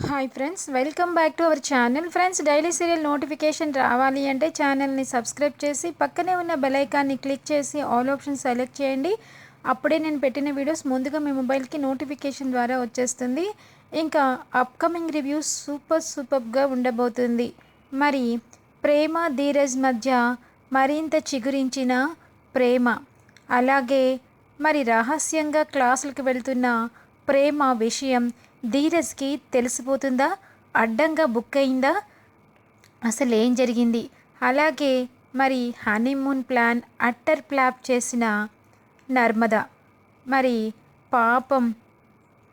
Hi friends welcome back to our channel friends daily serial notification రావాలి అంటే ఛానల్ని subscribe చేసి పక్కనే ఉన్న బెల్ ఐకాన్ని క్లిక్ చేసి ఆల్ ఆప్షన్ సెలెక్ట్ చేయండి. అప్పుడే నేను పెట్టిన వీడియోస్ ముందుగా మీ మొబైల్కి నోటిఫికేషన్ ద్వారా వచ్చేస్తుంది. ఇంకా అప్కమింగ్ రివ్యూస్ సూపర్ సూపర్గా ఉండబోతుంది. మరి ప్రేమ ధీరజ్ మధ్య మరింత చిగురించిన ప్రేమ అలాగే మరి రహస్యంగా క్లాసులకు వెళ్తున్న ప్రేమ విషయం ధీరజ్కి తెలిసిపోతుందా? అడ్డంగా బుక్ అయిందా? అసలు ఏం జరిగింది? అలాగే మరి హనీమూన్ ప్లాన్ అట్టర్ ప్లాప్ చేసిన నర్మద. మరి పాపం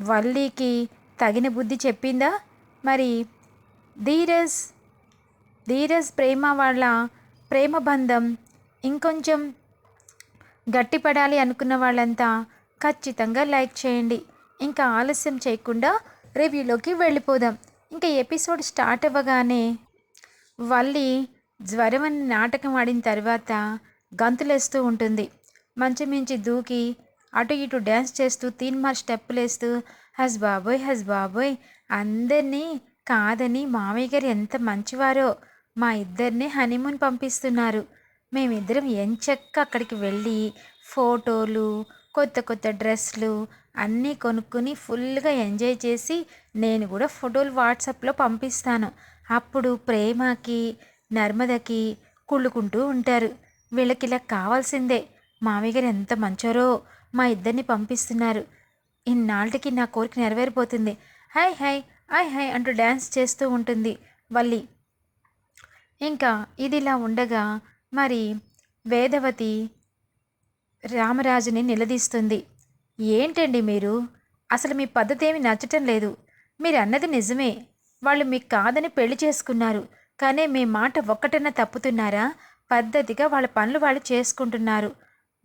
వల్లీకి తగిన బుద్ధి చెప్పిందా? మరి ధీరజ్ ధీరజ్ ప్రేమ వాళ్ళ ప్రేమ బంధం ఇంకొంచెం గట్టిపడాలి అనుకున్న వాళ్ళంతా ఖచ్చితంగా లైక్ చేయండి. ఇంకా ఆలస్యం చేయకుండా రివ్యూలోకి వెళ్ళిపోదాం. ఇంకా ఎపిసోడ్ స్టార్ట్ అవ్వగానే వల్లి జ్వరం అని నాటకం ఆడిన తర్వాత గంతులేస్తూ ఉంటుంది. మంచి మించి దూకి అటు ఇటు డ్యాన్స్ చేస్తూ తీన్మార్ స్టెప్పులు వేస్తూ హస్ బాబోయ్ హజ్ బాబోయ్ అందరినీ కాదని మామయ్య గారు ఎంత మంచివారో మా ఇద్దరిని హనీమూన్ పంపిస్తున్నారు. మేమిద్దరం ఎంచక్క అక్కడికి వెళ్ళి ఫోటోలు కొత్త కొత్త డ్రెస్లు అన్నీ కొనుక్కుని ఫుల్గా ఎంజాయ్ చేసి నేను కూడా ఫోటోలు వాట్సాప్లో పంపిస్తాను. అప్పుడు ప్రేమకి నర్మదకి కుళ్ళుకుంటూ ఉంటారు. వీళ్ళకి ఇలా కావాల్సిందే. మామయ్య గారు ఎంత మంచోరో మా ఇద్దరిని పంపిస్తున్నారు. ఇన్నాళ్ళకి నా కోరిక నెరవేరిపోతుంది. హాయ్ హాయ్ హాయ్ హాయ్ అంటూ డ్యాన్స్ చేస్తూ ఉంటుంది వల్లి. ఇంకా ఇదిలా ఉండగా మరి వేదవతి రామరాజుని నిలదీస్తుంది. ఏంటండి మీరు? అసలు మీ పద్ధతి ఏమి నచ్చటం లేదు. మీరు అన్నది నిజమే. వాళ్ళు మీకు కాదని పెళ్ళి చేసుకున్నారు. కానీ మీ మాట ఒక్కటన్నా తప్పుతున్నారా? పద్ధతిగా వాళ్ళ పనులు వాళ్ళు చేసుకుంటున్నారు.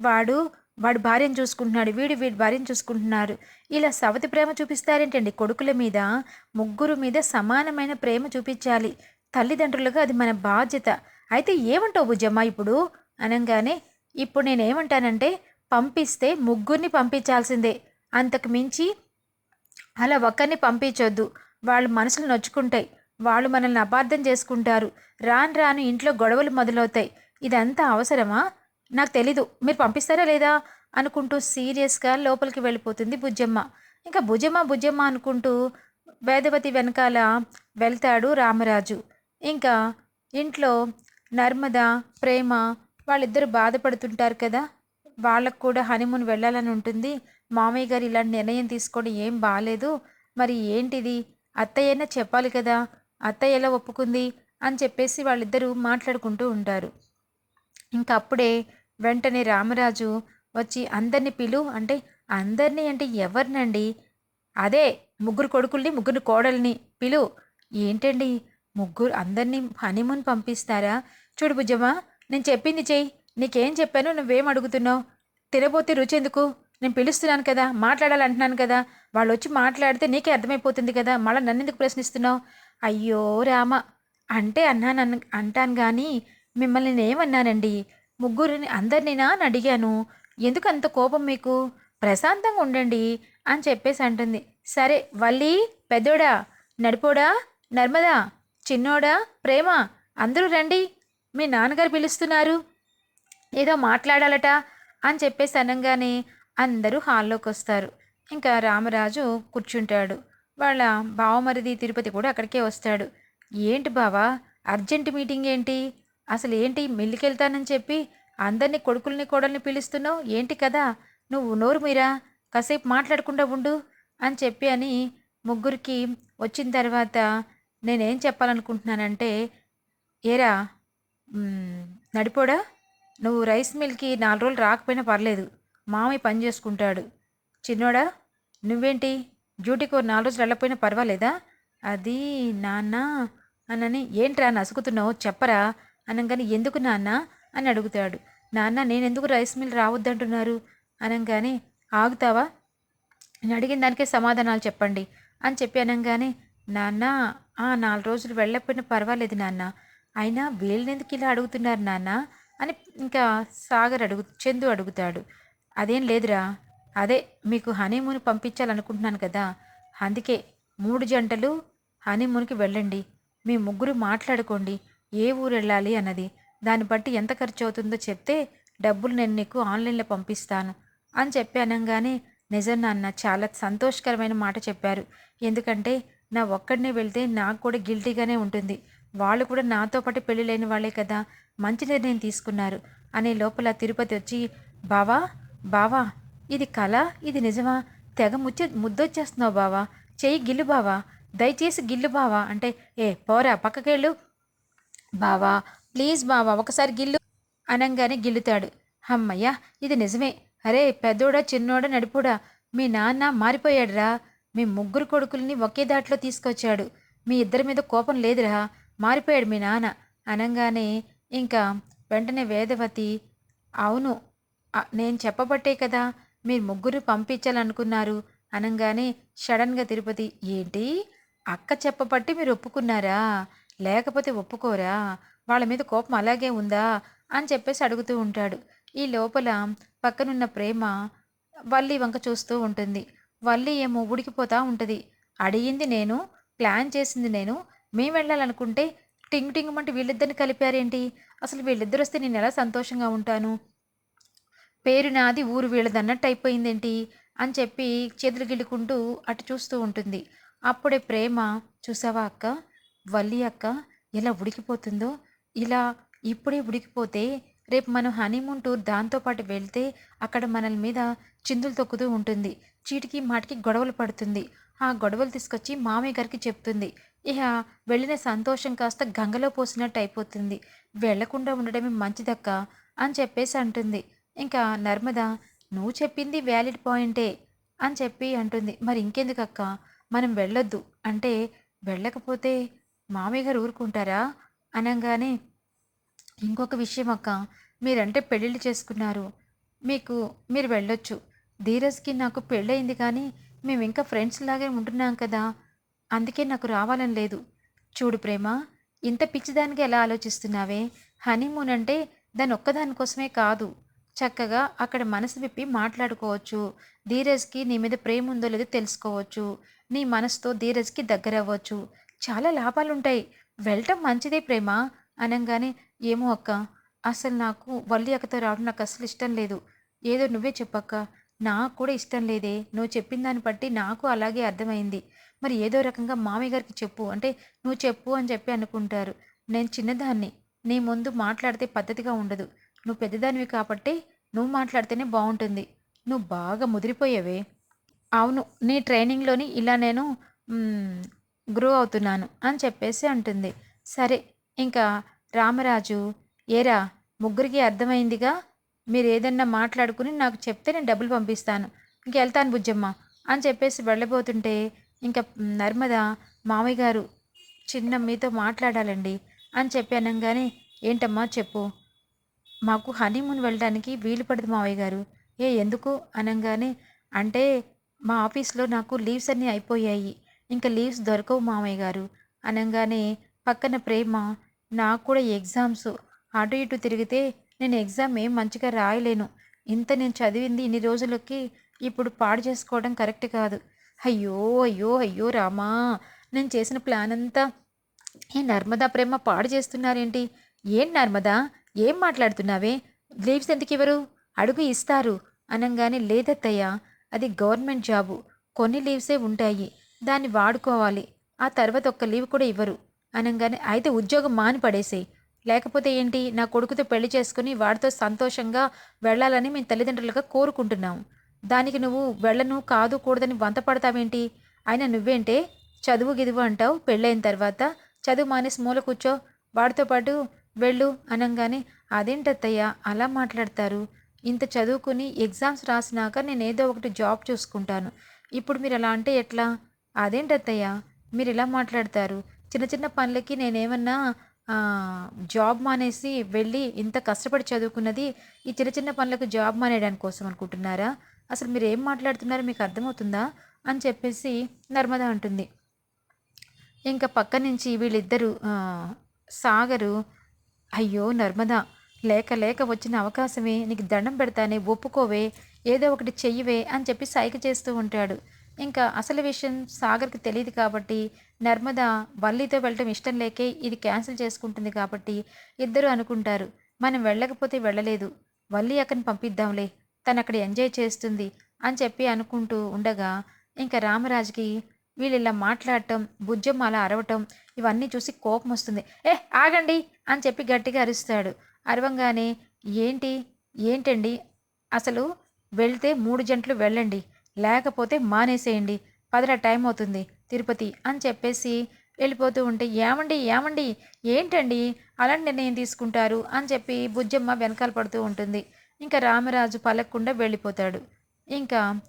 వాడు వాడు భార్యను చూసుకుంటున్నాడు వీడు వీడి భార్యను చూసుకుంటున్నారు. ఇలా సవతి ప్రేమ చూపిస్తారేంటండి కొడుకుల మీద? ముగ్గురు మీద సమానమైన ప్రేమ చూపించాలి. తల్లిదండ్రులుగా అది మన బాధ్యత. అయితే ఏమంటావు బుజ్జమ్మ ఇప్పుడు? అనగానే ఇప్పుడు నేనేమంటానంటే పంపిస్తే ముగ్గురిని పంపించాల్సిందే. అంతకు మించి అలా ఒక్కరిని పంపించొద్దు. వాళ్ళు మనసులు నొచ్చుకుంటాయి. వాళ్ళు మనల్ని అపార్థం చేసుకుంటారు. రాను రాను ఇంట్లో గొడవలు మొదలవుతాయి. ఇదంతా అవసరమా? నాకు తెలీదు. మీరు పంపిస్తారా లేదా? అనుకుంటూ సీరియస్గా లోపలికి వెళ్ళిపోతుంది బుజ్జమ్మ. ఇంకా భుజమ్మ బుజ్జమ్మ అనుకుంటూ వేదవతి వెనకాల వెళ్తాడు రామరాజు. ఇంకా ఇంట్లో నర్మద ప్రేమ వాళ్ళిద్దరు బాధపడుతుంటారు కదా. వాళ్ళకు కూడా హనీమూన్ వెళ్ళాలని ఉంటుంది. మామయ్య గారు ఇలాంటి నిర్ణయం తీసుకోవడం ఏం బాగాలేదు మరి ఏంటిది? అత్తయ్యైనా చెప్పాలి కదా. అత్తయ్య ఎలా ఒప్పుకుంది? అని చెప్పేసి వాళ్ళిద్దరూ మాట్లాడుకుంటూ ఉంటారు. ఇంకా అప్పుడే వెంటనే రామరాజు వచ్చి అందరిని పిలు. అంటే అందరినీ అంటే ఎవరినండి? అదే ముగ్గురు కొడుకుల్ని ముగ్గురు కోడల్ని పిలు. ఏంటండి? ముగ్గురు అందరినీ హనీమూన్ పంపిస్తారా? చూడు బుజ్జమ్మా నేను చెప్పింది చెయ్యి. నీకేం చెప్పాను నువ్వేం అడుగుతున్నావు? తినబోతే రుచి ఎందుకు నేను పిలుస్తున్నాను కదా మాట్లాడాలంటున్నాను కదా. వాళ్ళు వచ్చి మాట్లాడితే నీకే అర్థమైపోతుంది కదా. మళ్ళీ నన్ను ఎందుకు ప్రశ్నిస్తున్నావు? అయ్యో రామ అంటే అన్నాను అంటాను కానీ మిమ్మల్ని నేనేమన్నానండి? ముగ్గురిని అందరినీనా అని అడిగాను. ఎందుకు అంత కోపం మీకు? ప్రశాంతంగా ఉండండి అని చెప్పేసి అంటుంది. సరే వల్లి పెద్దోడా నడిపోడా నర్మదా చిన్నోడా ప్రేమ అందరూ రండి. మీ నాన్నగారు పిలుస్తున్నారు? ఏదో మాట్లాడాలట అని చెప్పేసి అనగానే అందరూ హాల్లోకి వస్తారు ఇంకా రామరాజు కూర్చుంటాడు. వాళ్ళ బావమరిది తిరుపతి కూడా అక్కడికే వస్తాడు. ఏంటి బావా అర్జెంట్ మీటింగ్ ఏంటి? అసలు ఏంటి మిల్లుకెళ్తానని చెప్పి అందరినీ కొడుకుల్ని కోడల్ని పిలుస్తున్నావు? ఏంటి కదా? నువ్వు నోరు మీరా? కాసేపు మాట్లాడకుండా ఉండు అని చెప్పి అని ముగ్గురికి వచ్చిన తర్వాత నేనేం చెప్పాలనుకుంటున్నానంటే ఏరా నడిపోడా? నువ్వు రైస్ మిల్కి నాలుగు రోజులు రాకపోయినా పర్లేదు. మామయ్య పని చేసుకుంటాడు. చిన్నోడా నువ్వేంటి? డ్యూటీకి ఒక నాలుగు రోజులు వెళ్ళకపోయినా పర్వాలేదా? అది నాన్న అనని ఏంట్రా నసుకుతున్నావు? చెప్పరా? అనగానే ఎందుకు నాన్న అని అడుగుతాడు. నాన్న నేను ఎందుకు రైస్ మిల్ రావద్దంటున్నారు? అనగానే ఆగుతావా? నేను అడిగిన దానికే సమాధానాలు చెప్పండి అని చెప్పి అనగానే నాన్న ఆ నాలుగు రోజులు వెళ్ళకపోయినా పర్వాలేదు నాన్న. అయినా వీళ్ళనెందుకు ఇలా అడుగుతున్నారు నాన్న? అని ఇంకా సాగర్ అడుగు చందు అడుగుతాడు. అదేం లేదురా. అదే మీకు హనీమూన్ పంపించాలనుకుంటున్నాను కదా. అందుకే మూడు జంటలు హనీమూన్కి వెళ్ళండి. మీ ముగ్గురు మాట్లాడుకోండి. ఏ ఊరు వెళ్ళాలి అన్నది. దాన్ని బట్టి ఎంత ఖర్చు అవుతుందో చెప్తే డబ్బులు నేను నీకు ఆన్లైన్లో పంపిస్తాను అని చెప్పి అనగానే నిజం నాన్న చాలా సంతోషకరమైన మాట చెప్పారు. ఎందుకంటే నా ఒక్కడినే వెళ్తే నాకు కూడా గిల్టీగానే ఉంటుంది. వాళ్ళు కూడా నాతో పాటు పెళ్ళి లేని వాళ్ళే కదా మంచి నిర్ణయం తీసుకున్నారు అనే లోపల తిరుపతి వచ్చి బావా బావా ఇది కళ ఇది నిజమా? తెగ ముచ్చ ముద్దొచ్చేస్తున్నావు బావా. చెయ్యి గిల్లు బావా. దయచేసి గిల్లు బావా. అంటే ఏ పోరా పక్కకెళ్ళు. బావా ప్లీజ్ బావా ఒకసారి గిల్లు. అనంగానే గిల్లుతాడు. అమ్మయ్యా ఇది నిజమే. అరే పెద్దోడా చిన్నోడా నడిపోడా మీ నాన్న మారిపోయాడురా. మీ ముగ్గురు కొడుకుల్ని ఒకే దాట్లో తీసుకొచ్చాడు. మీ ఇద్దరి మీద కోపం లేదురా. మారిపోయాడు మీ నాన్న. అనంగానే ఇంకా వెంటనే వేదవతి అవును నేను చెప్పబట్టే కదా మీరు ముగ్గురు పంపించాలనుకున్నారు. అనగానే సడన్గా తిరుపతి ఏంటి? అక్క చెప్పబట్టి మీరు ఒప్పుకున్నారా? లేకపోతే ఒప్పుకోరా? వాళ్ళ మీద కోపం అలాగే ఉందా? అని చెప్పేసి అడుగుతూ ఉంటాడు. ఈ లోపల పక్కనున్న ప్రేమ వల్లి వంక చూస్తూ ఉంటుంది. వల్లి ఏమో ఉడికిపోతా ఉంటుంది. అడిగింది నేను ప్లాన్ చేసింది నేను మేము వెళ్ళాలనుకుంటే టింగ్ టింగ్ అంటే వీళ్ళిద్దరిని కలిపారేంటి? అసలు వీళ్ళిద్దరు వస్తే నేను ఎలా సంతోషంగా ఉంటాను? పేరు నాది ఊరు వీళ్ళది అన్నట్టు అయిపోయిందేంటి? అని చెప్పి చేతులు గిల్లుకుంటూ అటు చూస్తూ ఉంటుంది. అప్పుడే ప్రేమ చూసావా అక్క? వల్లి అక్క ఎలా ఉడికిపోతుందో? ఇలా ఇప్పుడే ఉడికిపోతే రేపు మనం హనీమూన్ టూర్ దాంతోపాటు వెళ్తే అక్కడ మనల మీద చిందులు తొక్కుతూ ఉంటుంది. చీటికి మాటికి గొడవలు పడుతుంది. ఆ గొడవలు తీసుకొచ్చి మామయ్య గారికి చెప్తుంది. ఇక వెళ్ళిన సంతోషం కాస్త గంగలో పోసినట్టు అయిపోతుంది. వెళ్ళకుండా ఉండడమే మంచిదక్క అని చెప్పేసి అంటుంది. ఇంకా నర్మద నువ్వు చెప్పింది వ్యాలిడ్ పాయింటే అని చెప్పి అంటుంది. మరి ఇంకెందుకు అక్క మనం వెళ్ళొద్దు. అంటే వెళ్ళకపోతే మామయ్య గారు ఊరుకుంటారా? అనగానే ఇంకొక విషయం అక్క మీరంటే పెళ్ళిళ్ళు చేసుకున్నారు. మీకు మీరు వెళ్ళొచ్చు. ధీరజ్కి నాకు పెళ్ళయింది కానీ మేము ఇంకా ఫ్రెండ్స్ లాగే ఉంటున్నాం కదా. అందుకే నాకు రావాలని లేదు. చూడు ప్రేమ ఇంత పిచ్చిదానికి ఎలా ఆలోచిస్తున్నావే? హనీమూన్ అంటే దాని ఒక్కదానికోసమే కాదు. చక్కగా అక్కడ మనసు విప్పి మాట్లాడుకోవచ్చు. ధీరజ్కి నీ మీద ప్రేమ ఉందో లేదో తెలుసుకోవచ్చు. నీ మనసుతో ధీరజ్కి దగ్గర అవ్వచ్చు చాలా లాభాలుంటాయి. వెళ్ళటం మంచిదే ప్రేమ అనగానే ఏమో అక్క అసలు నాకు వల్లి అక్కతో రావడం నాకు అసలు ఇష్టం లేదు. ఏదో నువ్వే చెప్పక్క. నాకు కూడా ఇష్టం లేదే. నువ్వు చెప్పిన దాన్ని బట్టి నాకు అలాగే అర్థమైంది. మరి ఏదో రకంగా మామయ్య గారికి చెప్పు. అంటే నువ్వు చెప్పు అని చెప్పి అనుకుంటారు. నేను చిన్నదాన్ని. నీ ముందు మాట్లాడితే పద్ధతిగా ఉండదు. నువ్వు పెద్దదానివి కాబట్టి నువ్వు మాట్లాడితేనే బాగుంటుంది. నువ్వు బాగా ముదిరిపోయావే. అవును నీ ట్రైనింగ్లోని ఇలా నేను గ్రో అవుతున్నాను అని చెప్పేసి అంటుంది. సరే ఇంకా రామరాజు ఏరా ముగ్గురికి అర్థమైందిగా? మీరు ఏదన్నా మాట్లాడుకుని నాకు చెప్తే నేను డబ్బులు పంపిస్తాను. ఇంకెళ్తాను బుజ్జమ్మ అని చెప్పేసి వెళ్ళబోతుంటే ఇంకా నర్మద మామయ్య గారు చిన్న మీతో మాట్లాడాలండి అని చెప్పి అనగానే ఏంటమ్మా చెప్పు మాకు హనీమూన్ వెళ్ళడానికి వీలు పడదు మావయ్య గారు. ఏ ఎందుకు? అనగానే అంటే మా ఆఫీస్లో నాకు లీవ్స్ అన్నీ అయిపోయాయి ఇంకా లీవ్స్ దొరకవు మామయ్య గారు. అనగానే పక్కన ప్రేమ నాకు కూడా ఎగ్జామ్స్ అటు ఇటు తిరిగితే నేను ఎగ్జామ్ ఏం మంచిగా రాయలేను. ఇంత నేను చదివింది ఇన్ని రోజులకి ఇప్పుడు పాడు చేసుకోవడం కరెక్ట్ కాదు. అయ్యో అయ్యో అయ్యో రామా! నేను చేసిన ప్లాన్ అంతా ఈ నర్మదా ప్రేమ పాడు చేస్తున్నారేంటి? ఏం నర్మదా? ఏం మాట్లాడుతున్నావే? లీవ్స్ ఎందుకు ఇవ్వరు? అడుగు ఇస్తారు. అనగానే లేదత్తయ్య అది గవర్నమెంట్ జాబు. కొన్ని లీవ్సే ఉంటాయి. దాన్ని వాడుకోవాలి. ఆ తర్వాత ఒక్క లీవ్ కూడా ఇవ్వరు. అనగానే అయితే ఉద్యోగం మాని పడేసేయి లేకపోతే ఏంటి? నా కొడుకుతో పెళ్ళి చేసుకుని వాడితో సంతోషంగా వెళ్ళాలని మేము తల్లిదండ్రులుగా కోరుకుంటున్నాం. దానికి నువ్వు వెళ్ళను కాదు కూడదని వంత పడతావేంటి అయినా నువ్వేంటే? చదువు గిదువు అంటావు పెళ్ళైన తర్వాత. చదువు మానేసి మూల కూర్చో. వాడితో పాటు వెళ్ళు అనగానే అదేంటత్తయ్య అలా మాట్లాడతారు? ఇంత చదువుకుని ఎగ్జామ్స్ రాసినాక నేను ఏదో ఒకటి జాబ్ చూసుకుంటాను. ఇప్పుడు మీరు అలా అంటే ఎట్లా? అదేంటత్తయ్య మీరు ఇలా మాట్లాడతారు? చిన్న చిన్న పనులకి నేనేమన్నా జాబ్ మానేసి వెళ్ళి ఇంత కష్టపడి చదువుకున్నది ఈ చిన్న చిన్న పనులకు జాబ్ మానేయడానికి కోసం అనుకుంటున్నారా? అసలు మీరు ఏం మాట్లాడుతున్నారో మీకు అర్థమవుతుందా? అని చెప్పేసి నర్మద అంటుంది. ఇంకా పక్క నుంచి వీళ్ళిద్దరూ సాగరు అయ్యో నర్మదా లేక లేక వచ్చిన అవకాశమే నీకు దండం పెడతానే ఒప్పుకోవే ఏదో ఒకటి చెయ్యవే అని చెప్పి సైకి చేస్తూ ఉంటాడు. ఇంకా అసలు విషయం సాగర్కి తెలియదు కాబట్టి నర్మద వల్లితో వెళ్ళటం ఇష్టం లేకే ఇది క్యాన్సిల్ చేసుకుంటుంది కాబట్టి ఇద్దరు అనుకుంటారు మనం వెళ్ళకపోతే వెళ్ళలేదు వల్లి అక్కని పంపిద్దాంలే తను అక్కడ ఎంజాయ్ చేస్తుంది అని చెప్పి అనుకుంటూ ఉండగా ఇంకా రామరాజుకి వీళ్ళు ఇలా మాట్లాడటం బుజ్జమ్మ అలా అరవటం ఇవన్నీ చూసి కోపం వస్తుంది. ఏ ఆగండి అని చెప్పి గట్టిగా అరుస్తాడు. అరవంగానే ఏంటి? ఏంటండి? అసలు వెళ్తే మూడు జంటలు వెళ్ళండి లేకపోతే మానేసేయండి. పదరా టైం అవుతుంది తిరుపతి అని చెప్పేసి వెళ్ళిపోతూ ఉంటే ఏమండి ఏమండి? ఏంటండి? అలాంటి నిర్ణయం తీసుకుంటారు? అని చెప్పి బుజ్జమ్మ వెనకాల పడుతూ ఉంటుంది. ఇంకా రామరాజు పలకకుండా వెళ్ళిపోతాడు. ఇంకా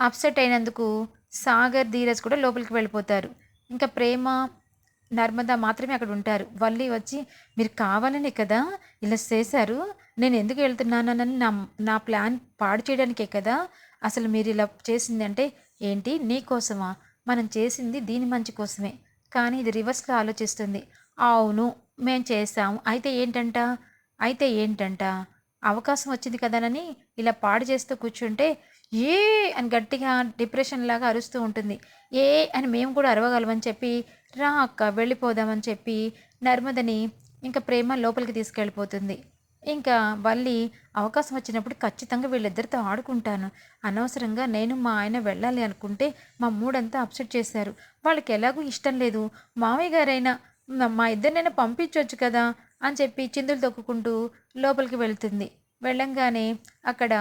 అప్సెట్ అయినందుకు సాగర్ ధీరజ్ కూడా లోపలికి వెళ్ళిపోతారు. ఇంకా ప్రేమ నర్మద మాత్రమే అక్కడ ఉంటారు. వల్లి వచ్చి మీరు కావాలనే కదా? ఇలా చేశారు? నేను ఎందుకు వెళ్తున్నానని నా నా ప్లాన్ పాడు చేయడానికే కదా? అసలు మీరు ఇలా చేసింది అంటే ఏంటి? నీ కోసమా? మనం చేసింది దీని మంచి కోసమే. కానీ ఇది రివర్స్లో ఆలోచిస్తుంది. అవును మేం చేస్తాము అయితే ఏంటంట? అయితే ఏంటంట? అవకాశం వచ్చింది కదనని ఇలా పాడు చేస్తూ కూర్చుంటే ఏ అని గట్టిగా డిప్రెషన్ లాగా అరుస్తూ ఉంటుంది. ఏ అని మేము కూడా అరవగలమని చెప్పి రా అక్క వెళ్ళిపోదామని చెప్పి నర్మదని ఇంకా ప్రేమ లోపలికి తీసుకెళ్ళిపోతుంది. ఇంకా వల్లి అవకాశం వచ్చినప్పుడు ఖచ్చితంగా వీళ్ళిద్దరితో ఆడుకుంటాను. అనవసరంగా నేను మా ఆయన వెళ్ళాలి అనుకుంటే మా మూడంతా అప్సెట్ చేశారు. వాళ్ళకి ఎలాగూ ఇష్టం లేదు. మామయ్య గారైనా "మా- ఇద్దరినైనా పంపించవచ్చు కదా అని చెప్పి చిందులు తొక్కుకుంటూ లోపలికి వెళ్తుంది. వెళ్ళంగానే అక్కడ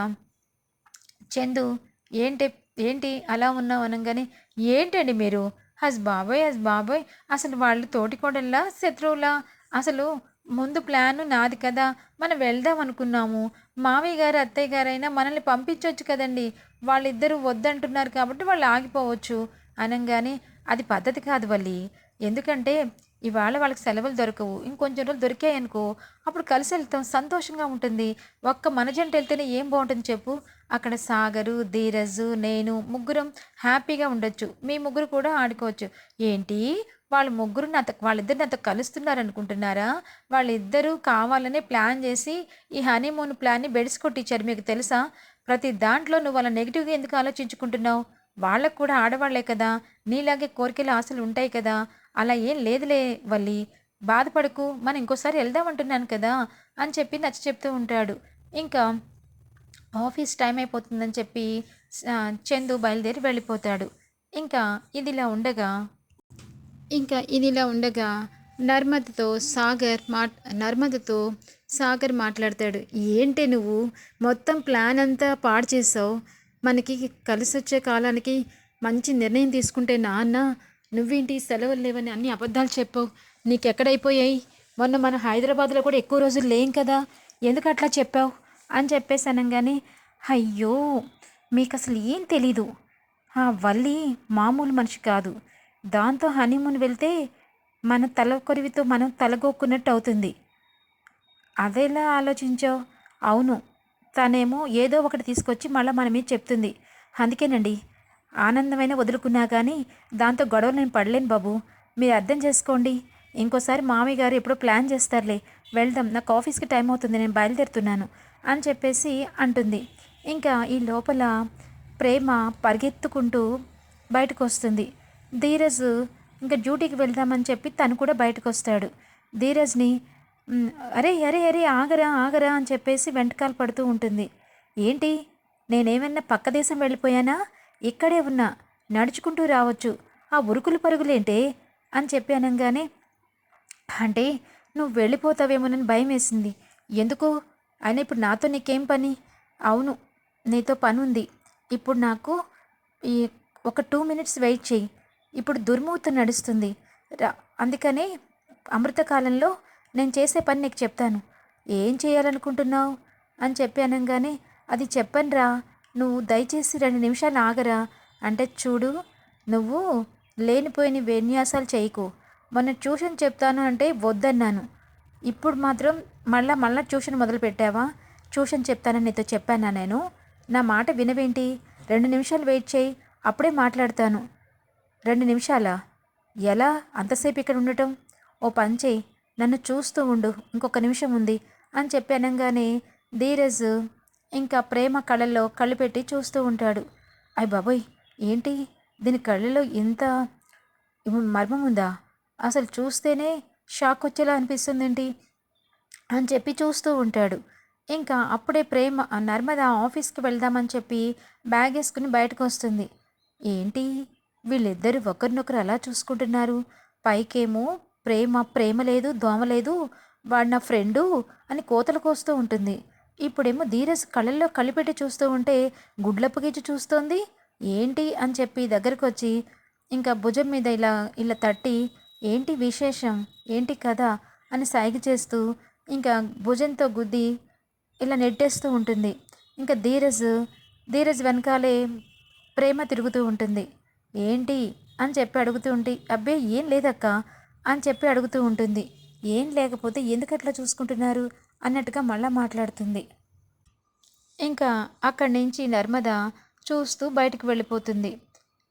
చందు ఏంటి ఏంటి అలా ఉన్నావు అనగానే ఏంటండి మీరు? హజ్ బాబోయ్ హజ్ బాబోయ్ అసలు వాళ్ళు తోటికోడల్లా శత్రువులా? అసలు ముందు ప్లాను నాది కదా మనం వెళ్దాం అనుకున్నాము. మామయ్య గారు అత్తయ్య గారైనా మనల్ని పంపించవచ్చు కదండి. వాళ్ళిద్దరూ వద్దంటున్నారు కాబట్టి వాళ్ళు ఆగిపోవచ్చు. అనగానే అది పద్ధతి కాదు వల్లి. ఎందుకంటే ఇవాళ వాళ్ళకి సెలవులు దొరకవు. ఇంకొంచెం రోజులు దొరికాయనుకో అప్పుడు కలిసి వెళ్తాం. సంతోషంగా ఉంటుంది. ఒక్క మన జంట వెళ్తేనే ఏం బాగుంటుంది చెప్పు? అక్కడ సాగరు ధీరజు నేను ముగ్గురం హ్యాపీగా ఉండొచ్చు. మీ ముగ్గురు కూడా ఆడుకోవచ్చు. ఏంటి? వాళ్ళ ముగ్గురు నాతో వాళ్ళిద్దరు నాతో కలుస్తున్నారు అనుకుంటున్నారా వాళ్ళిద్దరూ కావాలనే ప్లాన్ చేసి ఈ హనీమూన్ ప్లాన్ని బెడిసి కొట్టించారు. మీకు తెలుసా? ప్రతి దాంట్లో నువ్వు వాళ్ళ నెగిటివ్గా ఎందుకు ఆలోచించుకుంటున్నావు? వాళ్ళకు కూడా ఆడవాళ్ళే కదా. నీలాగే కోరికలు ఆశలు ఉంటాయి కదా. అలా ఏం లేదులే వల్లి. బాధపడకు. మనం ఇంకోసారి వెళ్దామంటున్నాను కదా అని చెప్పి నచ్చ చెప్తూ ఉంటాడు. ఇంకా ఆఫీస్ టైం అయిపోతుందని చెప్పి చందు బయలుదేరి వెళ్ళిపోతాడు. ఇంకా ఇదిలా ఉండగా ఇంకా ఇదిలా ఉండగా నర్మదతో సాగర్ మాట్ నర్మదతో సాగర్ మాట్లాడతాడు. ఏంటి నువ్వు? మొత్తం ప్లాన్ అంతా పాడు చేసావు మనకి కలిసి వచ్చే కాలానికి మంచి నిర్ణయం తీసుకుంటే నాన్న నువ్వేంటి సెలవులు లేవని అన్ని అబద్ధాలు చెప్పావు? నీకెక్కడైపోయాయి? మొన్న మనం హైదరాబాద్లో కూడా ఎక్కువ రోజులు లేం కదా. ఎందుకు అట్లా చెప్పావు? అని చెప్పేసి అనగానే అయ్యో మీకు అసలు ఏం తెలీదు. ఆ వల్లి మామూలు మనిషి కాదు. దాంతో హనీమూన్ వెళ్తే మన తల కొరివితో మనం తలగొక్కున్నట్టు అవుతుంది. అదేలా ఆలోచించావు అవును. తనేమో ఏదో ఒకటి తీసుకొచ్చి మళ్ళీ మన మీద చెప్తుంది. అందుకేనండి. ఆనందమైన వదులుకున్నా కానీ దాంతో గొడవలు నేను పడలేను బాబు. మీరు అర్థం చేసుకోండి. ఇంకోసారి మామయ్య గారు ఎప్పుడో ప్లాన్ చేస్తారులే. వెళ్దాం. నాకు ఆఫీస్కి టైం అవుతుంది. నేను బయలుదేరుతున్నాను అని చెప్పేసి అంటుంది. ఇంకా ఈ లోపల ప్రేమ పరిగెత్తుకుంటూ బయటకు వస్తుంది ధీరజ్ ఇంకా డ్యూటీకి వెళ్దామని చెప్పి తను కూడా బయటకు వస్తాడు ధీరజ్ని అరే అరే అరే ఆగరా ఆగరా అని చెప్పేసి వెంటకాలు పడుతూ ఉంటుంది. ఏంటి? నేనేమన్నా పక్క దేశం వెళ్ళిపోయానా? ఇక్కడే ఉన్నా. నడుచుకుంటూ రావచ్చు. ఆ ఉరుకులు పరుగులేంటే? అని చెప్పి అనగానే అంటే నువ్వు వెళ్ళిపోతావేమోనని భయం వేసింది ఎందుకు? అయినా ఇప్పుడు నాతో నీకేం పని? అవును నీతో పని ఉంది ఇప్పుడు నాకు ఈ ఒక టూ మినిట్స్ వెయిట్ చేయి ఇప్పుడు దుర్ముహూర్తం నడుస్తుంది. రా అందుకనే అమృతకాలంలో నేను చేసే పని నీకు చెప్తాను. ఏం చేయాలనుకుంటున్నావు? అని చెప్పి అనగానే అది చెప్పనురా నువ్వు దయచేసి రెండు నిమిషాలు ఆగరా. అంటే చూడు నువ్వు లేనిపోయిన విన్యాసాలు చేయకు. మొన్న ట్యూషన్ చెప్తాను అంటే వద్దన్నాను. ఇప్పుడు మాత్రం మళ్ళా మళ్ళీ ట్యూషన్ మొదలు పెట్టావా? ట్యూషన్ చెప్తానని నీతో చెప్పానా నేను? నా మాట వినవేంటి? రెండు నిమిషాలు వెయిట్ చేయి అప్పుడే మాట్లాడతాను. రెండు నిమిషాలా? ఎలా? అంతసేపు ఇక్కడ ఉండటం? ఓ పని నన్ను చూస్తూ ఉండు. ఇంకొక నిమిషం ఉంది అని చెప్పి అనగానే ధీరజ్ ఇంకా ప్రేమ కళ్ళల్లో కళ్ళు పెట్టి చూస్తూ ఉంటాడు. అయ్య బాబోయ్! ఏంటి? దీని కళ్ళలో ఇంత మర్మం ఉందా? అసలు చూస్తేనే షాక్ వచ్చేలా అనిపిస్తుందేంటి? అని చెప్పి చూస్తూ ఉంటాడు. ఇంకా అప్పుడే ప్రేమ నర్మద ఆఫీస్కి వెళ్దామని చెప్పి బ్యాగ్ వేసుకుని బయటకు వస్తుంది ఏంటి? వీళ్ళిద్దరు ఒకరినొకరు ఎలా చూసుకుంటున్నారు? పైకేమో ప్రేమ ప్రేమ లేదు దోమ లేదు వాడు నా ఫ్రెండు అని కోతలు కోస్తూ ఉంటుంది. ఇప్పుడేమో ధీరజ్ కళ్ళల్లో కలిపెట్టి చూస్తూ ఉంటే గుడ్లప్పగిచ్చి చూస్తోంది. ఏంటి? అని చెప్పి దగ్గరకు వచ్చి ఇంకా భుజం మీద ఇలా ఇలా తట్టి ఏంటి విశేషం? ఏంటి కథ? అని సాయిగ చేస్తూ ఇంకా భుజంతో గుద్ది ఇలా నెట్టేస్తూ ఉంటుంది. ఇంకా ధీరజ్ ధీరజ్ వెనకాలే ప్రేమ తిరుగుతూ ఉంటుంది. ఏంటి? అని చెప్పి అడుగుతూ ఉంటే అబ్బే ఏం లేదక్క అని చెప్పి అడుగుతూ ఉంటుంది. ఏం లేకపోతే ఎందుకు అట్లా చూసుకుంటున్నారు? అన్నట్టుగా మళ్ళా మాట్లాడుతుంది. ఇంకా అక్కడి నుంచి నర్మద చూస్తూ బయటకు వెళ్ళిపోతుంది.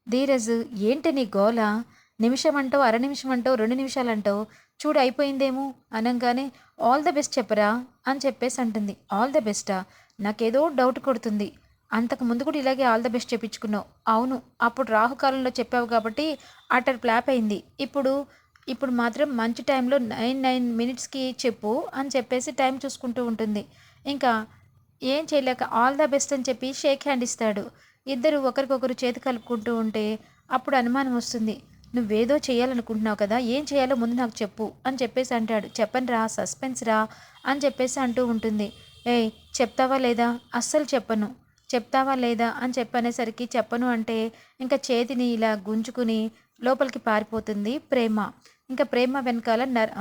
ధీరజ్ ఏంటి నీ గోల? నిమిషం అంటావు అర నిమిషం అంటావు రెండు నిమిషాలు అంటావు చూడు అయిపోయిందేమో? అనగానే ఆల్ ద బెస్ట్ చెప్పరా? అని చెప్పేసి అంటుంది. ఆల్ ద బెస్టా? నాకేదో డౌట్ కొడుతుంది. అంతకు ముందు కూడా ఇలాగే ఆల్ ద బెస్ట్ చెప్పించుకున్నావు. అవును అప్పుడు రాహుకాలంలో చెప్పావు కాబట్టి అటర్ ప్లాప్ అయింది. ఇప్పుడు ఇప్పుడు మాత్రం మంచి టైంలో నైన్ నైన్ మినిట్స్కి చెప్పు అని చెప్పేసి టైం చూసుకుంటూ ఉంటుంది. ఇంకా ఏం చేయలేక ఆల్ ద బెస్ట్ అని చెప్పి షేక్ హ్యాండ్ ఇస్తాడు. ఇద్దరు ఒకరికొకరు చేతి కలుపుకుంటూ ఉంటే అప్పుడు అనుమానం వస్తుంది. నువ్వేదో చేయాలనుకుంటున్నావు కదా ఏం చేయాలో ముందు నాకు చెప్పు అని చెప్పేసి అంటాడు. చెప్పను రా సస్పెన్స్ రా అని చెప్పేసి అంటూ ఉంటుంది. ఏయ్ చెప్తావా లేదా? అస్సలు చెప్పను. చెప్తావా లేదా అని చెప్పనేసరికి చెప్పను అంటే ఇంకా చేతిని ఇలా గుంజుకుని లోపలికి పారిపోతుంది ప్రేమ. ఇంకా ప్రేమ వెనకాల నర్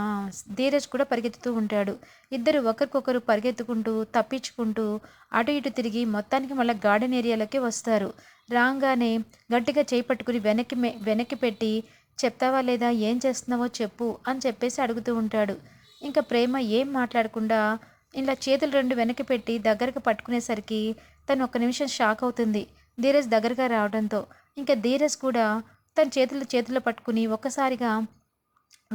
ధీరజ్ కూడా పరిగెత్తుతూ ఉంటాడు. ఇద్దరు ఒకరికొకరు పరిగెత్తుకుంటూ తప్పించుకుంటూ అటు ఇటు తిరిగి మొత్తానికి మళ్ళీ గార్డెన్ ఏరియాలోకి వస్తారు. రాగానే గట్టిగా చేయి పట్టుకుని వెనక్కి వెనక్కి పెట్టి చెప్తావా లేదా ఏం చేస్తున్నావో చెప్పు అని చెప్పేసి అడుగుతూ ఉంటాడు. ఇంకా ప్రేమ ఏం మాట్లాడకుండా ఇలా చేతులు రెండు వెనక్కి పెట్టి దగ్గరకు పట్టుకునేసరికి తను ఒక నిమిషం షాక్ అవుతుంది. ధీరజ్ దగ్గరగా రావడంతో. ఇంకా ధీరజ్ కూడా తన చేతులు చేతుల్లో పట్టుకుని ఒక్కసారిగా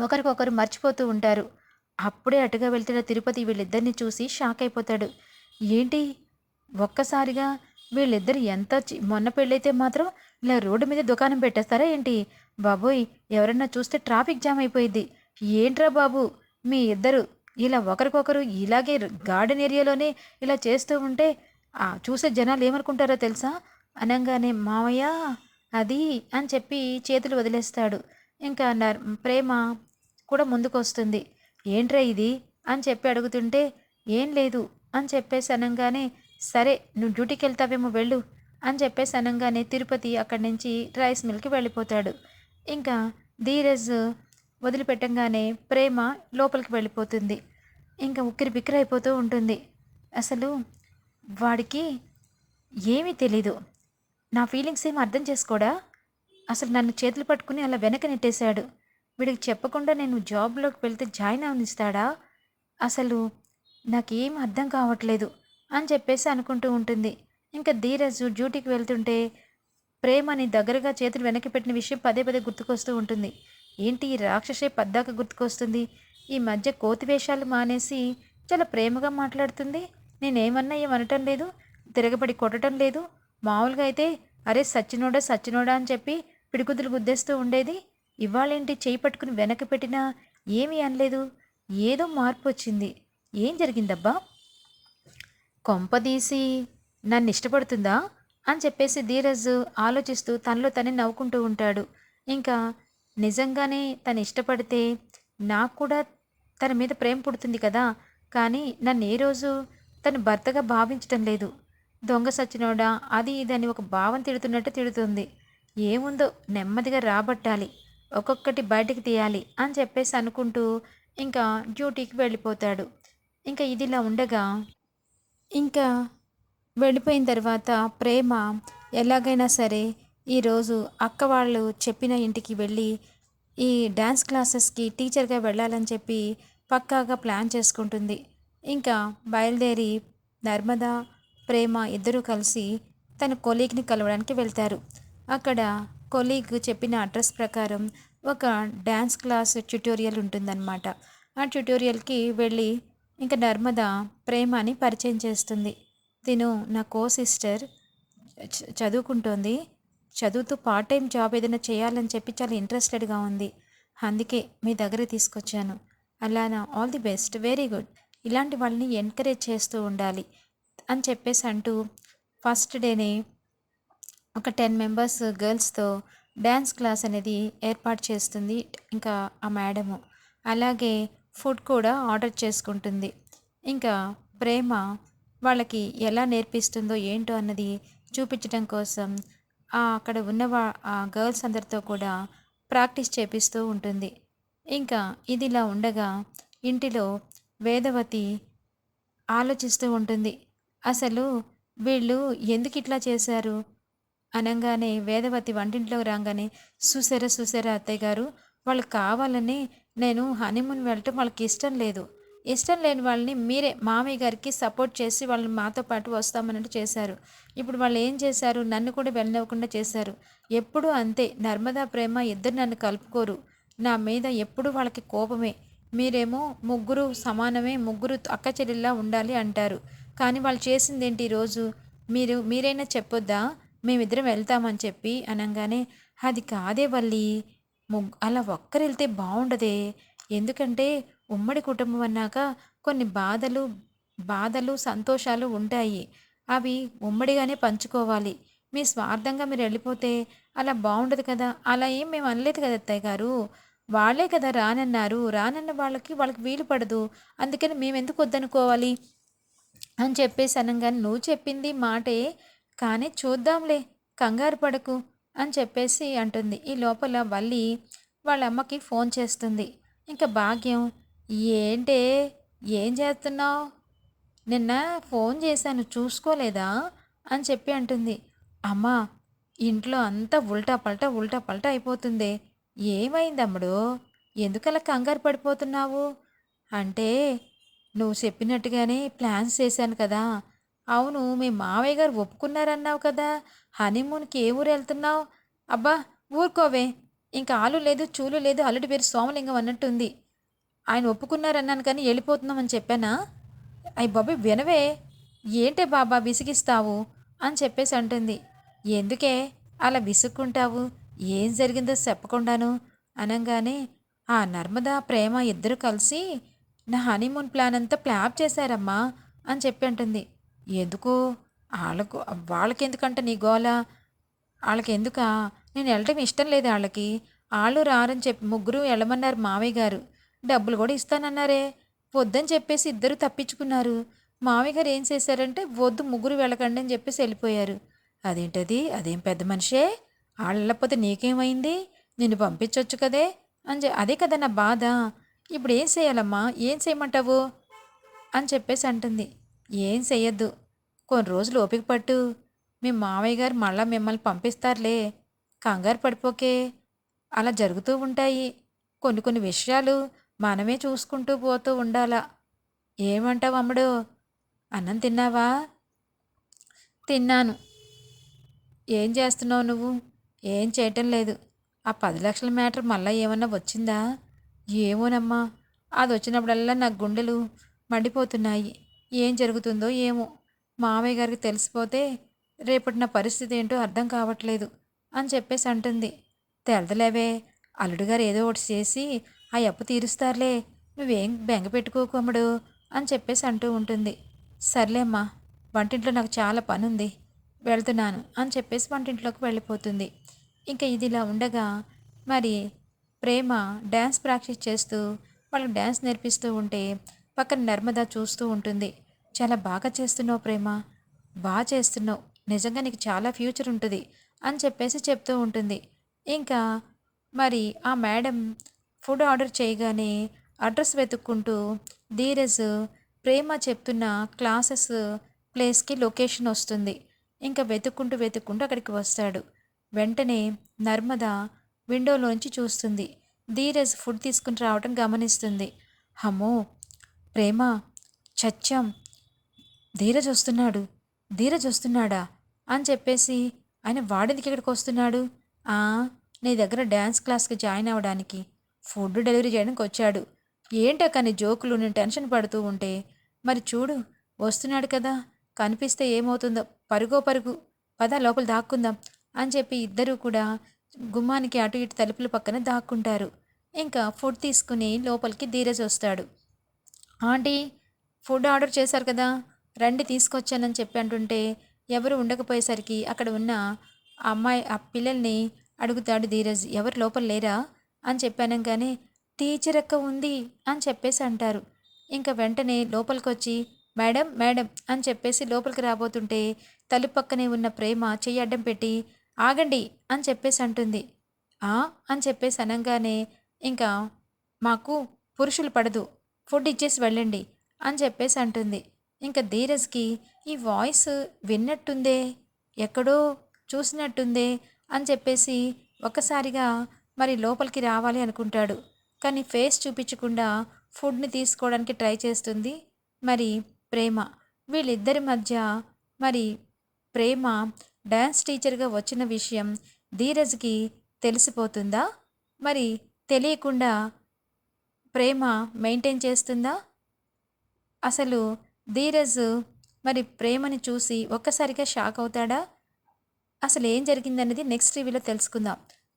ఒకరికొకరు మర్చిపోతూ ఉంటారు. అప్పుడే అటుగా వెళ్తున్న తిరుపతి వీళ్ళిద్దరిని చూసి షాక్ అయిపోతాడు. ఏంటి? ఒక్కసారిగా వీళ్ళిద్దరు ఎంత చి- మొన్న పెళ్ళైతే మాత్రం ఇలా రోడ్డు మీద దుకాణం పెట్టేస్తారా ఏంటి? బాబోయ్ ఎవరన్నా చూస్తే ట్రాఫిక్ జామ్ అయిపోయింది ఏంట్రా బాబు? మీ ఇద్దరు ఇలా ఒకరికొకరు ఇలాగే గార్డెన్ ఏరియాలోనే ఇలా చేస్తూ ఉంటే ఆ చూసే జనాలు ఏమనుకుంటారో తెలుసా? అనగానే మామయ్య అది అని చెప్పి చేతులు వదిలేస్తాడు. ఇంకా నర్ ప్రేమ కూడా ముందుకు వస్తుంది ఏంట్రా ఇది? అని చెప్పి అడుగుతుంటే ఏం లేదు అని చెప్పేసి అనగానే సరే నువ్వు డ్యూటీకి వెళ్తావేమో వెళ్ళు అని చెప్పేసి అనగానే తిరుపతి అక్కడి నుంచి రైస్ మిల్కి వెళ్ళిపోతాడు. ఇంకా ధీరజ్ వదిలిపెట్టంగానే ప్రేమ లోపలికి వెళ్ళిపోతుంది. ఇంకా ఉక్కిరి బిక్కిరి అయిపోతూ ఉంటుంది. అసలు వాడికి ఏమీ తెలీదు. నా ఫీలింగ్స్ ఏం అర్థం చేసుకోడా? అసలు నన్ను చేతులు పట్టుకుని అలా వెనక నెట్టేశాడు. వీడికి చెప్పకుండా నేను జాబ్లోకి వెళ్తే జాయిన్ అవనిస్తాడా? అసలు నాకేం అర్థం కావట్లేదు అని చెప్పేసి అనుకుంటూ ఉంటుంది. ఇంకా ధీరజ్ డ్యూటీకి వెళ్తుంటే ప్రేమని దగ్గరగా చేతులు వెనక్కి పెట్టిన విషయం పదే పదే గుర్తుకొస్తూ ఉంటుంది. ఏంటి ఈ రాక్షసే పద్దాక గుర్తుకొస్తుంది? ఈ మధ్య కోతి వేషాలు మానేసి చాలా ప్రేమగా మాట్లాడుతుంది. నేనేమన్నా ఏమనటం లేదు తిరగబడి కొట్టడం లేదు. మామూలుగా అయితే అరే సచ్చినోడా సచ్చినోడా అని చెప్పి పిడికుదులు గుద్దేస్తూ ఉండేది. ఇవాళేంటి చేయి పట్టుకుని వెనక్కి పెట్టినా ఏమీ అనలేదు. ఏదో మార్పు వచ్చింది. ఏం జరిగిందబ్బా? కొంపదీసి నన్ను ఇష్టపడుతుందా? అని చెప్పేసి ధీరజ్ ఆలోచిస్తూ తనలో తనే నవ్వుకుంటూ ఉంటాడు. ఇంకా నిజంగానే తను ఇష్టపడితే నాకు కూడా తన మీద ప్రేమ పుడుతుంది కదా. కానీ నన్ను ఏ రోజు తను భర్తగా భావించటం లేదు. దొంగ సచ్చినోడా అది ఇదని ఒక భావం తిడుతున్నట్టు తిడుతుంది. ఏముందో నెమ్మదిగా రాబట్టాలి. ఒక్కొక్కటి బయటికి తీయాలి అని చెప్పేసి అనుకుంటూ ఇంకా డ్యూటీకి వెళ్ళిపోతాడు. ఇంకా ఇదిలా ఉండగా ఇంకా వెళ్ళిపోయిన తర్వాత ప్రేమ ఎలాగైనా సరే ఈరోజు అక్క వాళ్ళు చెప్పిన ఇంటికి వెళ్ళి ఈ డ్యాన్స్ క్లాసెస్కి టీచర్గా వెళ్ళాలని చెప్పి పక్కాగా ప్లాన్ చేసుకుంటుంది. ఇంకా బయలుదేరి నర్మదా ప్రేమ ఇద్దరూ కలిసి తన కొలీగ్ని కలవడానికి వెళ్తారు. అక్కడ కొలీగ్ చెప్పిన అడ్రస్ ప్రకారం ఒక డ్యాన్స్ క్లాస్ ట్యుటోరియల్ ఉంటుందన్నమాట. ఆ ట్యుటోరియల్కి వెళ్ళి ఇంకా నర్మద ప్రేమని పరిచయం చేస్తుంది. తిను నా కో సిస్టర్ చ- చదువుకుంటోంది. చదువుతూ పార్ట్ టైం జాబ్ ఏదైనా చేయాలని చెప్పి చాలా ఇంట్రెస్టెడ్గా ఉంది. అందుకే మీ దగ్గర తీసుకొచ్చాను. అలానా? All the best very good ఇలాంటి వాళ్ళని ఎంకరేజ్ చేస్తూ ఉండాలి అని చెప్పేసి అంటూ ఫస్ట్ డేనే ఒక టెన్ మెంబర్స్ గర్ల్స్తో డ్యాన్స్ క్లాస్ అనేది ఏర్పాటు చేస్తుంది ఇంకా ఆ మేడము అలాగే ఫుడ్ కూడా ఆర్డర్ చేసుకుంటుంది. ఇంకా ప్రేమ వాళ్ళకి ఎలా నేర్పిస్తుందో ఏంటో అన్నది చూపించడం కోసం అక్కడ ఉన్న వా ఆ గర్ల్స్ అందరితో కూడా ప్రాక్టీస్ చేపిస్తూ ఉంటుంది. ఇంకా ఇదిలా ఉండగా ఇంటిలో వేదవతి ఆలోచిస్తూ ఉంటుంది. అసలు వీళ్ళు ఎందుకు ఇట్లా చేశారు? అనగానే వేదవతి వంటింట్లో రాగానే చూసారా చూసారా అత్తయ్య గారు వాళ్ళు కావాలని నేను హనీమూన్ వెళ్ళటం వాళ్ళకి ఇష్టం లేదు. ఇష్టం లేని వాళ్ళని మీరే మామయ్య గారికి సపోర్ట్ చేసి వాళ్ళని మాతో పాటు వస్తామన్నట్టు చేశారు. ఇప్పుడు వాళ్ళు ఏం చేశారు? నన్ను కూడా వెళ్ళనివ్వకుండా చేశారు. ఎప్పుడూ అంతే. నర్మదా ప్రేమ ఇద్దరు నన్ను కలుపుకోరు. నా మీద ఎప్పుడు వాళ్ళకి కోపమే. మీరేమో ముగ్గురు సమానమే ముగ్గురు అక్క చెల్లెల్లా ఉండాలి అంటారు. కానీ వాళ్ళు చేసింది ఏంటి ఈరోజు? మీరు మీరైనా చెప్పొద్దా? మేమిద్దరం వెళ్తామని చెప్పి అనగానే అది కాదే వల్లి. ముగ్ అలా ఒక్కరు వెళ్తే బాగుండదే ఎందుకంటే ఉమ్మడి కుటుంబం అన్నాక కొన్ని బాధలు బాధలు సంతోషాలు ఉంటాయి. అవి ఉమ్మడిగానే పంచుకోవాలి. మీ స్వార్థంగా మీరు వెళ్ళిపోతే అలా బాగుండదు కదా? అలా ఏం మేము అనలేదు కదా అత్తయ్య గారు? వాళ్ళే కదా రానన్నారు. రానన్న వాళ్ళకి వాళ్ళకి వీలు పడదు. అందుకని మేము ఎందుకు వద్దనుకోవాలి? అని చెప్పేసి అనగానే నువ్వు చెప్పింది మాటే కానీ చూద్దాంలే కంగారు పడకు అని చెప్పేసి అంటుంది. ఈ లోపల వల్లి వాళ్ళ అమ్మకి ఫోన్ చేస్తుంది. ఇంకా భాగ్యం ఏంటే? ఏం చేస్తున్నావు? నిన్న ఫోన్ చేశాను చూసుకోలేదా? అని చెప్పి అంటుంది. అమ్మా ఇంట్లో అంతా ఉల్టా పల్టా ఉల్టా పల్టా అయిపోతుంది. ఏమైందమ్ముడు ఎందుకలా కంగారు పడిపోతున్నావు? అంటే నువ్వు చెప్పినట్టుగానే ప్లాన్స్ చేశాను కదా. అవును మీ మావయ్య గారు ఒప్పుకున్నారన్నావు కదా. హనీమూన్కి ఏ ఊరు వెళ్తున్నావు? అబ్బా ఊరుకోవే. ఇంకా ఆలు లేదు చూలు లేదు అల్లుడి పేరు సోమలింగం అన్నట్టుంది. ఆయన ఒప్పుకున్నారన్నాను కానీ వెళ్ళిపోతున్నామని చెప్పానా? అయ్యి బాబాయ్ వినవే. ఏంటే బాబా విసిగిస్తావు అని చెప్పేసి అంటుంది. ఎందుకే? అలా విసుక్కుంటావు? ఏం జరిగిందో చెప్పకుండాను అనగానే ఆ నర్మదా ప్రేమ ఇద్దరు కలిసి నా హనీమూన్ ప్లాన్ అంతా ప్లాప్ చేశారమ్మా అని చెప్పి అంటుంది. ఎందుకు? వాళ్ళకు వాళ్ళకెందుకంట నీ గోల? వాళ్ళకెందుకా నేను వెళ్ళటం ఇష్టం లేదు వాళ్ళకి వాళ్ళు రారని చెప్పి ముగ్గురు వెళ్ళమన్నారు మావయ్య గారు. డబ్బులు కూడా ఇస్తానన్నారే. వద్దని చెప్పేసి ఇద్దరు తప్పించుకున్నారు. మావయ్య గారు ఏం చేశారంటే వద్దు ముగ్గురు వెళ్ళకండి అని చెప్పేసి వెళ్ళిపోయారు. అదేంటది? అదేం పెద్ద మనిషే? ఆళ్ళపోతే నీకేమైంది? నిన్ను పంపించవచ్చు కదే? అని అదే కదా నా బాధ. ఇప్పుడు ఏం చేయాలమ్మా? ఏం చేయమంటావు? అని చెప్పేసి అంటుంది. ఏం చేయొద్దు. కొన్ని రోజులు ఓపిక పట్టు. మీ మావయ్య గారు మళ్ళా మిమ్మల్ని పంపిస్తారులే. కంగారు పడిపోకే. అలా జరుగుతూ ఉంటాయి. కొన్ని కొన్ని విషయాలు మనమే చూసుకుంటూ పోతూ ఉండాలా? ఏమంటావు అమ్ముడు? అన్నం తిన్నావా? తిన్నాను. ఏం చేస్తున్నావు నువ్వు? ఏం చేయటం లేదు. ఆ పది లక్షల మ్యాటర్ మళ్ళీ ఏమన్నా వచ్చిందా? ఏమోనమ్మా. అది వచ్చినప్పుడల్లా నా గుండెలు మండిపోతున్నాయి. ఏం జరుగుతుందో ఏమో. మామయ్య గారికి తెలిసిపోతే రేపటి నా పరిస్థితి ఏంటో అర్థం కావట్లేదు అని చెప్పేసి అంటుంది. తెలదలేవే. అల్లుడు గారు ఏదో ఒకటి చేసి ఆ అప్పు తీరుస్తారులే. నువ్వేం బెంగ పెట్టుకోకు అమ్ముడు అని చెప్పేసి అంటూ ఉంటుంది. సర్లేమ్మా వంటింట్లో నాకు చాలా పని ఉంది వెళ్తున్నాను అని చెప్పేసి వంటింట్లోకి వెళ్ళిపోతుంది. ఇంకా ఇది ఇలా ఉండగా మరి ప్రేమ డ్యాన్స్ ప్రాక్టీస్ చేస్తూ వాళ్ళకి డ్యాన్స్ నేర్పిస్తూ ఉంటే పక్కన నర్మద చూస్తూ ఉంటుంది. చాలా బాగా చేస్తున్నావు ప్రేమ. బాగా చేస్తున్నావు. నిజంగా నీకు చాలా ఫ్యూచర్ ఉంటుంది అని చెప్పేసి చెప్తూ ఉంటుంది. ఇంకా మరి ఆ మేడం ఫుడ్ ఆర్డర్ చేయగానే అడ్రస్ వెతుక్కుంటూ ధీరజ్ ప్రేమ చెప్తున్న క్లాసెస్ ప్లేస్కి లొకేషన్ వస్తుంది. ఇంకా వెతుక్కుంటూ వెతుక్కుంటూ అక్కడికి వస్తాడు. వెంటనే నర్మద విండోలోంచి చూస్తుంది. ధీరజ్ ఫుడ్ తీసుకుని రావడం గమనిస్తుంది. హమ్మో ప్రేమ! చచ్చాం! ధీరజ్ వస్తున్నాడు! ధీరజ్ వస్తున్నాడా? అని చెప్పేసి ఆయన వాడెందుకు ఇక్కడికి వస్తున్నాడు? నీ దగ్గర డ్యాన్స్ క్లాస్కి జాయిన్ అవ్వడానికి ఫుడ్ డెలివరీ చేయడానికి వచ్చాడు. ఏంటో కానీ జోకులు? నేను టెన్షన్ పడుతూ ఉంటే. మరి చూడు వస్తున్నాడు కదా. కనిపిస్తే ఏమవుతుందో. పరుగో పరుగు. పద లోపల దాక్కుందాం అని చెప్పి ఇద్దరూ కూడా గుమ్మానికి అటు ఇటు తలుపుల పక్కన దాక్కుంటారు. ఇంకా ఫుడ్ తీసుకుని లోపలికి ధీరజ్ వస్తాడు. ఆంటీ ఫుడ్ ఆర్డర్ చేశారు కదా. రండి తీసుకొచ్చానని చెప్పి అంటుంటే ఎవరు ఉండకపోయేసరికి అక్కడ ఉన్న అమ్మాయి ఆ పిల్లల్ని అడుగుతాడు ధీరజ్. ఎవరు లోపల లేరా? అని చెప్పాను కానీ టీచర్ అక్క ఉంది అని చెప్పేసి అంటారు. ఇంకా వెంటనే లోపలికి వచ్చి మేడం మేడం అని చెప్పేసి లోపలికి రాబోతుంటే తలుపు పక్కనే ఉన్న ప్రేమ చెయ్యి అడ్డం పెట్టి ఆగండి అని చెప్పేసి అంటుంది. ఆ అని చెప్పేసి అనగానే ఇంకా మాకు పురుషులు పడదు ఫుడ్ ఇచ్చేసి వెళ్ళండి అని చెప్పేసి అంటుంది. ఇంకా ధీరజ్కి ఈ వాయిస్ విన్నట్టుందే ఎక్కడో చూసినట్టుందే అని చెప్పేసి ఒక్కసారిగా మరి లోపలికి రావాలి అనుకుంటాడు. కానీ ఫేస్ చూపించకుండా ఫుడ్ని తీసుకోవడానికి ట్రై చేస్తుంది. మరి ప్రేమ వీళ్ళిద్దరి మధ్య మరి ప్రేమ డ్యాన్స్ టీచర్గా వచ్చిన విషయం ధీరజ్కి తెలిసిపోతుందా? మరి తెలియకుండా ప్రేమ మెయింటైన్ చేస్తుందా? అసలు ధీరజ్ మరి ప్రేమని చూసి ఒక్కసారిగా షాక్ అవుతాడా? అసలు ఏం జరిగిందనేది నెక్స్ట్ రివ్యూలో తెలుసుకుందాం.